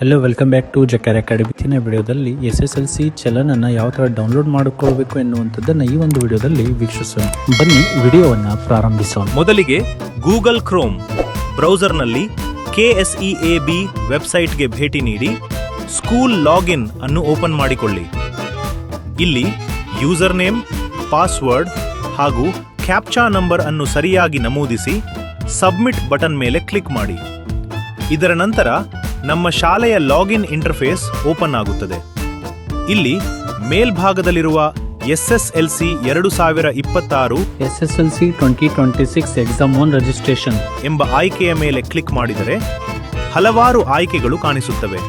Hello welcome back to ಜಕರ್ academy ಇತ್ತಿನ ವಿಡಿಯೋದಲ್ಲಿ ಎಸ್ ಎಸ್ ಎಲ್ ಸಿ ಚಲನನ್ನು ಯಾವ ಥರ ಡೌನ್ಲೋಡ್ ಮಾಡಿಕೊಳ್ಬೇಕು ಎನ್ನುವಂಥದ್ದನ್ನು ಈ ಒಂದು ವಿಡಿಯೋದಲ್ಲಿ ವೀಕ್ಷಿಸೋಣ. ಬನ್ನಿ, ವಿಡಿಯೋವನ್ನು ಪ್ರಾರಂಭಿಸೋಣ. ಮೊದಲಿಗೆ ಗೂಗಲ್ ಕ್ರೋಮ್ ಬ್ರೌಸರ್ನಲ್ಲಿ ಕೆಎಸ್ಇ ಎ ಬಿ ವೆಬ್ಸೈಟ್ಗೆ ಭೇಟಿ ನೀಡಿ ಸ್ಕೂಲ್ ಲಾಗಿನ್ ಅನ್ನು ಓಪನ್ ಮಾಡಿಕೊಳ್ಳಿ. ಇಲ್ಲಿ ಯೂಸರ್ ನೇಮ್ ಪಾಸ್ವರ್ಡ್ ಹಾಗೂ ಕ್ಯಾಪ್ಚಾ ನಂಬರ್ ಅನ್ನು ಸರಿಯಾಗಿ ನಮೂದಿಸಿ ಸಬ್ಮಿಟ್ ಬಟನ್ ಮೇಲೆ ಕ್ಲಿಕ್ ಮಾಡಿ. ಇದರ ನಂತರ ನಮ್ಮ ಶಾಲೆಯ ಲಾಗಿನ್ ಇಂಟರ್ಫೇಸ್ ಓಪನ್ ಆಗುತ್ತದೆ. ಇಲ್ಲಿ ಮೇಲ್ಭಾಗದಲ್ಲಿರುವ ಎಸ್ಎಸ್ಎಲ್ಸಿ ಎರಡು ಸಾವಿರ ಇಪ್ಪತ್ತಾರು S S L C twenty twenty six exam one registration. ಎಂಬ ಆಯ್ಕೆಯ ಮೇಲೆ ಕ್ಲಿಕ್ ಮಾಡಿದರೆ ಹಲವಾರು ಆಯ್ಕೆಗಳು ಕಾಣಿಸುತ್ತವೆ.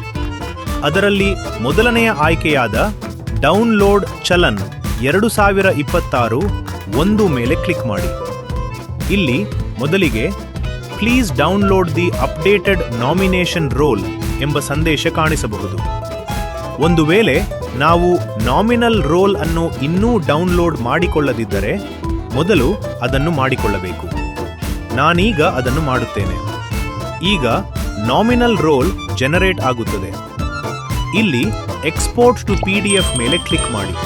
ಅದರಲ್ಲಿ ಮೊದಲನೆಯ ಆಯ್ಕೆಯಾದ ಡೌನ್ಲೋಡ್ ಚಲನ್ ಎರಡು ಸಾವಿರ ಇಪ್ಪತ್ತಾರು ಒಂದು ಮೇಲೆ ಕ್ಲಿಕ್ ಮಾಡಿ. ಇಲ್ಲಿ ಮೊದಲಿಗೆ please download the updated nomination roll ಎಂಬ ಸಂದೇಶ ಕಾಣಿಸಬಹುದು. ಒಂದು ವೇಳೆ ನಾವು ನಾಮಿನಲ್ ರೋಲ್ ಅನ್ನು ಇನ್ನೂ ಡೌನ್ಲೋಡ್ ಮಾಡಿಕೊಳ್ಳದಿದ್ದರೆ ಮೊದಲು ಅದನ್ನು ಮಾಡಿಕೊಳ್ಳಬೇಕು. ನಾನೀಗ ಅದನ್ನು ಮಾಡುತ್ತೇನೆ. ಈಗ ನಾಮಿನಲ್ ರೋಲ್ ಜನರೇಟ್ ಆಗುತ್ತದೆ. ಇಲ್ಲಿ export to P D F ಮೇಲೆ ಕ್ಲಿಕ್ ಮಾಡಿ.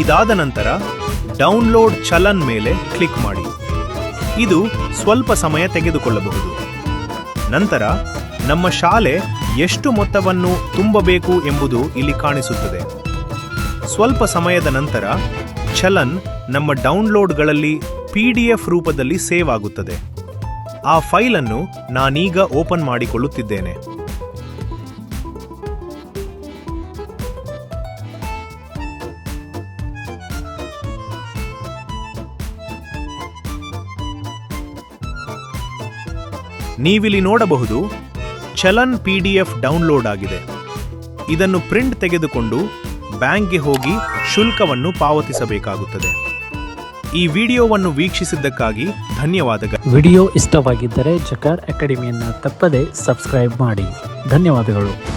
ಇದಾದ ನಂತರ ಡೌನ್ಲೋಡ್ ಚಲನ್ ಮೇಲೆ ಕ್ಲಿಕ್ ಮಾಡಿ. ಇದು ಸ್ವಲ್ಪ ಸಮಯ ತೆಗೆದುಕೊಳ್ಳಬಹುದು. ನಂತರ ನಮ್ಮ ಶಾಲೆ ಎಷ್ಟು ಮೊತ್ತವನ್ನು ತುಂಬಬೇಕು ಎಂಬುದು ಇಲ್ಲಿ ಕಾಣಿಸುತ್ತದೆ. ಸ್ವಲ್ಪ ಸಮಯದ ನಂತರ ಚಲನ್ ನಮ್ಮ ಡೌನ್ಲೋಡ್ಗಳಲ್ಲಿ ಪಿ ಡಿ ಎಫ್ ರೂಪದಲ್ಲಿ ಸೇವ್ ಆಗುತ್ತದೆ. ಆ ಫೈಲನ್ನು ನಾನೀಗ ಓಪನ್ ಮಾಡಿಕೊಳ್ಳುತ್ತಿದ್ದೇನೆ. ನೀವಿಲ್ಲಿ ನೋಡಬಹುದು challan P D F download ಆಗಿದೆ. ಇದನ್ನು ಪ್ರಿಂಟ್ ತೆಗೆದುಕೊಂಡು ಬ್ಯಾಂಕ್ಗೆ ಹೋಗಿ ಶುಲ್ಕವನ್ನು ಪಾವತಿಸಬೇಕಾಗುತ್ತದೆ. ಈ ವಿಡಿಯೋವನ್ನು ವೀಕ್ಷಿಸಿದ್ದಕ್ಕಾಗಿ ಧನ್ಯವಾದಗಳು. ವಿಡಿಯೋ ಇಷ್ಟವಾಗಿದ್ದರೆ ಜಕಾರ್ ಅಕಾಡೆಮಿಯನ್ನು ತಪ್ಪದೆ ಸಬ್ಸ್ಕ್ರೈಬ್ ಮಾಡಿ. ಧನ್ಯವಾದಗಳು.